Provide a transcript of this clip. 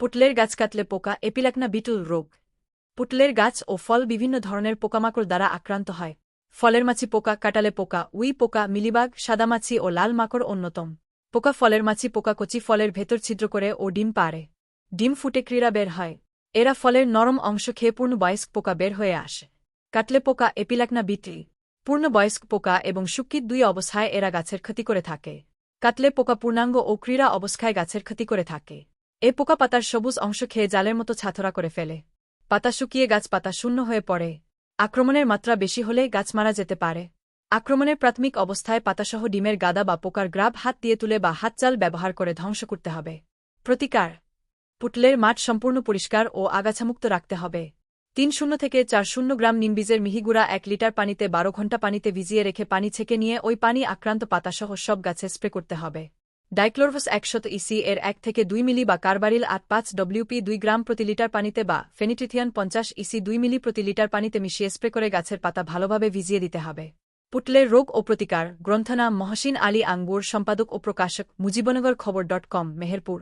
পুটলের গাছ কাটলে পোকা এপিলাকনা বিটুল রোগ। পুটলের গাছ ও ফল বিভিন্ন ধরনের পোকামাকড় দ্বারা আক্রান্ত হয়। ফলের মাছি পোকা, কাটালে পোকা, উই পোকা, মিলিবাগ সাদামাছি ও লাল মাকড় অন্যতম। পোকা ফলের মাছি, পোকা কচি ফলের ভেতর ছিদ্র করে ও ডিম পারে ডিম ফুটে ক্রীড়া বের হয়। এরা ফলের নরম অংশ খেয়ে পূর্ণ বয়স্ক পোকা বের হয়ে আসে। কাটলে পোকা এপিলাকনা বিটল। পূর্ণ বয়স্ক পোকা এবং শুকিত দুই অবস্থায় এরা গাছের ক্ষতি করে থাকে। কাটলে পোকা পূর্ণাঙ্গ ও ক্রীড়া অবস্থায় গাছের ক্ষতি করে থাকে। এ পোকা পাতার সবুজ অংশ খেয়ে জালের মতো ছাথরা করে ফেলে। পাতা শুকিয়ে গাছ পাতা শূন্য হয়ে পড়ে। আক্রমণের মাত্রা বেশি হলে গাছ মারা যেতে পারে। আক্রমণের প্রাথমিক অবস্থায় পাতাসহ ডিমের গাদা বা পোকার গ্রাব হাত দিয়ে তুলে বা হাতচাল ব্যবহার করে ধ্বংস করতে হবে। প্রতিকার। পুটলের মাঠ সম্পূর্ণ পরিষ্কার ও আগাছামুক্ত রাখতে হবে। তিন শূন্য থেকে চার শূন্য গ্রাম নিমবীজের মিহিগুড়া এক লিটার পানিতে বারো ঘণ্টা পানিতে ভিজিয়ে রেখে পানি ছেঁকে নিয়ে ওই পানি আক্রান্ত পাতাসহ সব গাছে স্প্রে করতে হবে। ডাইক্লোরভস একশত ইসি এর এক থেকে দুই মিলি বা কার্বারিল আট পাঁচ ডব্লিউপি দুই গ্রাম প্রতি লিটার পানিতে বা ফেনিট্রিথিয়ান পঞ্চাশ ইসি দুই মিলি প্রতি লিটার পানিতে মিশিয়ে স্প্রে করে গাছের পাতা ভালোভাবে ভিজিয়ে দিতে হবে। পুটলের রোগ ও প্রতিকার গ্রন্থনা মহসিন আলী আঙ্গুর, সম্পাদক ও প্রকাশক মুজিবনগর খবর ডট কম, মেহেরপুর।